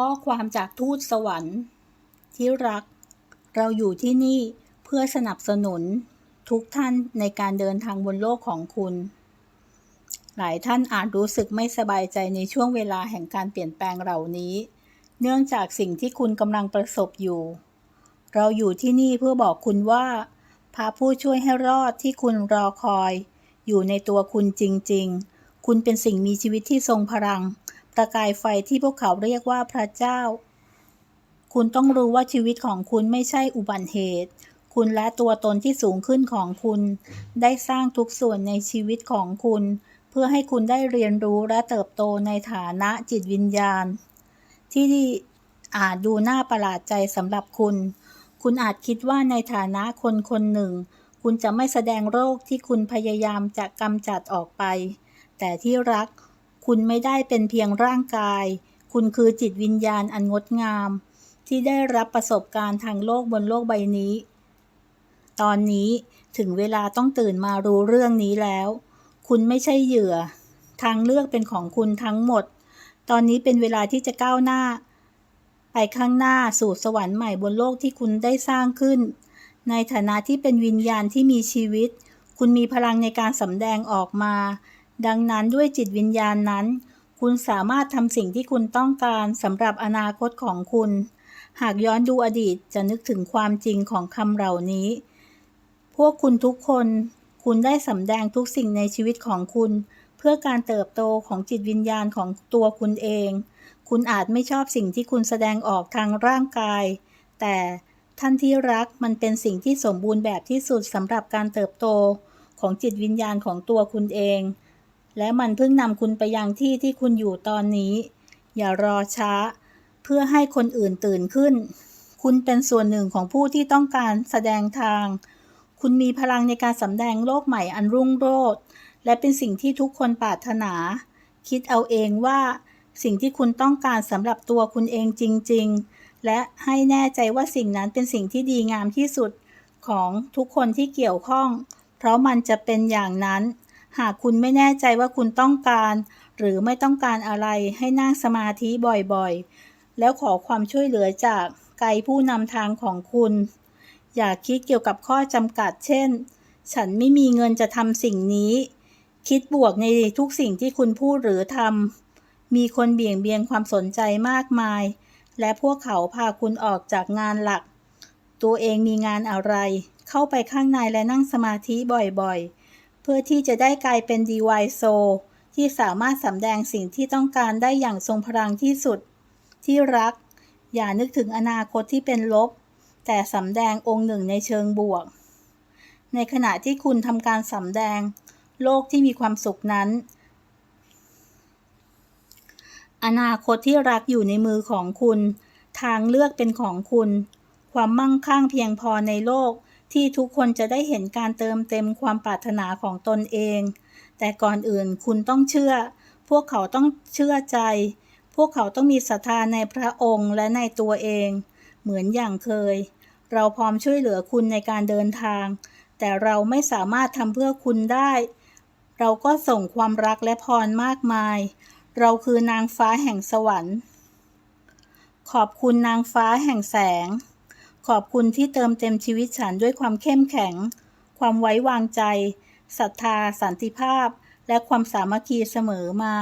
ข้อความจากทูตสวรรค์ ที่รัก เราอยู่ที่นี่เพื่อสนับสนุนทุกท่านในการเดินทางบนโลกของคุณ หลายท่านอาจรู้สึกไม่สบายใจในช่วงเวลาแห่งการเปลี่ยนแปลงเหล่านี้ เนื่องจากสิ่งที่คุณกำลังประสบอยู่ เราอยู่ที่นี่เพื่อบอกคุณว่าพระผู้ช่วยให้รอดที่คุณรอคอย อยู่ในตัวคุณจริง ๆ คุณเป็นสิ่งมีชีวิตที่ทรงพลัง ประกายไฟที่พวกเขาเรียกว่าพระเจ้า คุณต้องรู้ว่าชีวิตของคุณไม่ใช่อุบัติเหตุ คุณและตัวตนที่สูงขึ้นของคุณ ได้สร้างทุกส่วนในชีวิตของคุณ เพื่อให้คุณได้เรียนรู้และเติบโตในฐานะจิตวิญญาณ ที่อาจดูน่าประหลาดใจสำหรับคุณ คุณอาจคิดว่าในฐานะคนคนหนึ่ง คุณจะไม่แสดงโรคที่คุณพยายามจะกำจัดออกไป แต่ที่รัก คุณไม่ได้เป็นเพียงร่างกาย คุณคือจิตวิญญาณอันงดงาม ที่ได้รับประสบการณ์ทางโลกบนโลกใบนี้ ตอนนี้ถึงเวลาต้องตื่นมารู้เรื่องนี้แล้ว คุณไม่ใช่เหยื่อ ทางเลือกเป็นของคุณทั้งหมด ตอนนี้เป็นเวลาที่จะก้าวหน้า ไปข้างหน้าสู่สวรรค์ใหม่บนโลกที่คุณได้สร้างขึ้น ในฐานะที่เป็นวิญญาณที่มีชีวิต คุณมีพลังในการสำแดงออกมา ดังนั้นด้วยจิตวิญญาณนั้น คุณสามารถทำสิ่งที่คุณต้องการสำหรับอนาคตของคุณ หากย้อนดูอดีตจะนึกถึงความจริงของคำเหล่านี้ พวกคุณทุกคน คุณได้สำแดงทุกสิ่งในชีวิตของคุณ เพื่อการเติบโตของจิตวิญญาณของตัวคุณเอง คุณอาจไม่ชอบสิ่งที่คุณแสดงออกทางร่างกาย แต่ท่านที่รักมันเป็นสิ่งที่สมบูรณ์แบบที่สุดสำหรับการเติบโตของจิตวิญญาณของตัวคุณเอง และมันเพิ่งนำคุณไปยังที่ที่คุณอยู่ตอนนี้ อย่ารอช้า เพื่อให้คนอื่นตื่นขึ้น คุณเป็นส่วนหนึ่งของผู้ที่ต้องการแสดงทาง คุณมีพลังในการสำแดงโลกใหม่อันรุ่งโรจน์และเป็นสิ่งที่ทุกคนปรารถนา คิดเอาเองว่า สิ่งที่คุณต้องการสำหรับตัวคุณเองจริง ๆ และให้แน่ใจว่าสิ่งนั้นเป็นสิ่งที่ดีงามที่สุดของทุกคนที่เกี่ยวข้อง เพราะมันจะเป็นอย่างนั้น หากคุณไม่แน่ใจว่าคุณต้องการ หรือไม่ต้องการอะไรให้นั่งสมาธิบ่อยๆ แล้วขอความช่วยเหลือจากไกด์ผู้นำทางของคุณ อย่าคิดเกี่ยวกับข้อจำกัด เช่น ฉันไม่มีเงินจะทำสิ่งนี้ คิดบวกในทุกสิ่งที่คุณพูดหรือทำมีคนเบี่ยงเบียนความสนใจมากมาย และพวกเขาพาคุณออกจากงานหลัก ตัวเองมีงานอะไร เข้าไปข้างในและนั่งสมาธิบ่อยๆ เพื่อที่จะได้กลายเป็นดีวายโซที่สามารถสำแดงสิ่งที่ต้องการได้อย่างทรงพลังที่สุด ที่รัก อย่านึกถึงอนาคตที่เป็นลบ แต่สำแดงองค์หนึ่งในเชิงบวก ในขณะที่คุณทำการสำแดง โลกที่มีความสุขนั้น อนาคตที่รักอยู่ในมือของคุณ ทางเลือกเป็นของคุณ ความมั่งคั่งเพียงพอในโลก ที่ทุกคนจะได้เห็นการเติมเต็มความปรารถนาของตนเอง แต่ก่อนอื่นคุณต้องเชื่อ พวกเขาต้องเชื่อใจ พวกเขาต้องมีศรัทธาในพระองค์และในตัวเอง เหมือนอย่างเคย เราพร้อมช่วยเหลือคุณในการเดินทาง แต่เราไม่สามารถทำเพื่อคุณได้ เราก็ส่งความรักและพรมากมาย เราคือนางฟ้าแห่งสวรรค์ ขอบคุณนางฟ้าแห่งแสง ขอบคุณที่เติมเต็มชีวิตฉันด้วยความเข้มแข็ง ความไว้วางใจศรัทธา สันติภาพ และความสามัคคีเสมอมา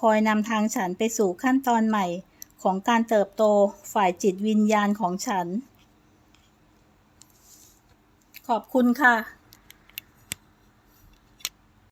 คอยนำทางฉันไปสู่ขั้นตอนใหม่ ของการเติบโตฝ่ายจิตวิญญาณของฉัน ขอบคุณค่ะ